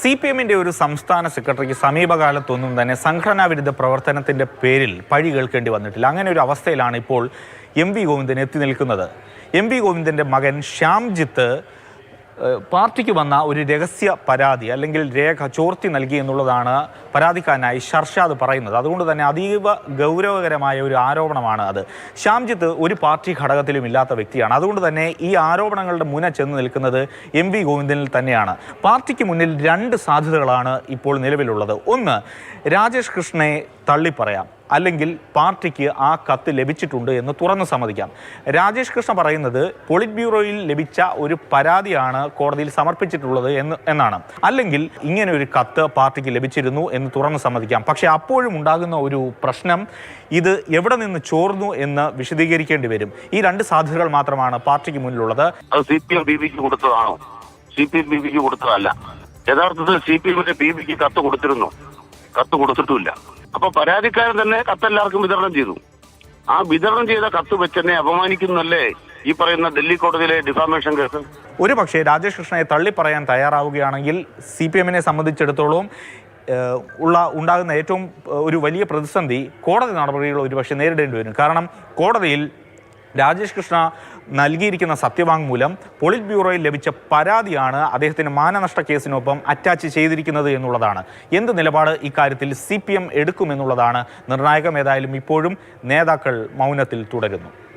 C P എമ്മിന്റെ ഒരു സംസ്ഥാന സെക്രട്ടറിക്ക് സമീപകാലത്തൊന്നും തന്നെ സംഘടനാ വിരുദ്ധ പ്രവർത്തനത്തിന്റെ പേരിൽ പഴി കേൾക്കേണ്ടി വന്നിട്ടില്ല. അങ്ങനെ ഒരു അവസ്ഥയിലാണ് ഇപ്പോൾ എം വി ഗോവിന്ദൻ എത്തി നിൽക്കുന്നത്. എം വി ഗോവിന്ദന്റെ മകൻ ശ്യാംജിത്ത് പാർട്ടിക്ക് വന്ന ഒരു രഹസ്യ പരാതി അല്ലെങ്കിൽ രേഖ ചോർത്തി നൽകി എന്നുള്ളതാണ് പരാതിക്കാരനായി ഷർഷാദ് പറയുന്നത്. അതുകൊണ്ട് തന്നെ അതീവ ഗൗരവകരമായ ഒരു ആരോപണമാണ് അത്. ശ്യാംജിത്ത് ഒരു പാർട്ടി ഘടകത്തിലും ഇല്ലാത്ത വ്യക്തിയാണ്. അതുകൊണ്ട് തന്നെ ഈ ആരോപണങ്ങളുടെ മുന ചെന്ന് നിൽക്കുന്നത് എം വി ഗോവിന്ദനിൽ തന്നെയാണ്. പാർട്ടിക്ക് മുന്നിൽ രണ്ട് സാധ്യതകളാണ് ഇപ്പോൾ നിലവിലുള്ളത്. ഒന്ന് രാജേഷ് കൃഷ്ണനെ തള്ളിപ്പറയാം. അല്ലെങ്കിൽ പാർട്ടിക്ക് ആ കത്ത് ലഭിച്ചിട്ടുണ്ട് എന്ന് തുറന്നു സമ്മതിക്കാം. രാജേഷ് കൃഷ്ണ പറയുന്നത് പൊളിറ്റ് ബ്യൂറോയിൽ ലഭിച്ച ഒരു പരാതിയാണ് കോടതിയിൽ സമർപ്പിച്ചിട്ടുള്ളത് എന്ന് എന്നാണ്. അല്ലെങ്കിൽ ഇങ്ങനെ ഒരു കത്ത് പാർട്ടിക്ക് ലഭിച്ചിരുന്നു എന്ന് തുറന്നു സമ്മതിക്കാം. പക്ഷേ അപ്പോഴും ഉണ്ടാകുന്ന ഒരു പ്രശ്നം ഇത് എവിടെ നിന്ന് ചോർന്നു എന്ന് വിശദീകരിക്കേണ്ടി വരും. ഈ രണ്ട് സാധ്യതകൾ മാത്രമാണ് പാർട്ടിക്ക് മുന്നിലുള്ളത്. അത് കൊടുത്തതല്ല യഥാർത്ഥത്തിൽ സി പി എമ്മിന്റെ ബി പിക്ക് കത്ത് കൊടുത്തിരുന്നു. കത്ത് കൊടുത്തിട്ടുമില്ല. അപ്പൊ പരാതിക്കാരൻ തന്നെ കത്തെല്ലാവർക്കും വിതരണം ചെയ്തു. ആ വിതരണം ചെയ്ത കത്ത് വെച്ച് തന്നെ അപമാനിക്കുന്നല്ലേ ഈ പറയുന്ന ഡൽഹി കോടതിയിലെ ഡിഫാമേഷൻ കേസ്? ഒരു പക്ഷേ രാജേഷ് കൃഷ്ണയെ തള്ളിപ്പറയാൻ തയ്യാറാവുകയാണെങ്കിൽ സി പി എമ്മിനെ സംബന്ധിച്ചിടത്തോളം ഉള്ള ഉണ്ടാകുന്ന ഏറ്റവും ഒരു വലിയ പ്രതിസന്ധി കോടതി നടപടികൾ ഒരുപക്ഷെ നേരിടേണ്ടി വരും. കാരണം കോടതിയിൽ രാജേഷ് കൃഷ്ണ നൽകിയിരിക്കുന്ന സത്യവാങ്മൂലം പോളിറ്റ് ബ്യൂറോയിൽ ലഭിച്ച പരാതിയാണ് അദ്ദേഹത്തിന് മാനനഷ്ട കേസിനൊപ്പം അറ്റാച്ച് ചെയ്തിരിക്കുന്നത് എന്നുള്ളതാണ്. എന്ത് നിലപാട് ഇക്കാര്യത്തിൽ സി പി എം എടുക്കുമെന്നുള്ളതാണ് നിർണായകം. ഏതായാലും ഇപ്പോഴും നേതാക്കൾ മൗനത്തിൽ തുടരുന്നു.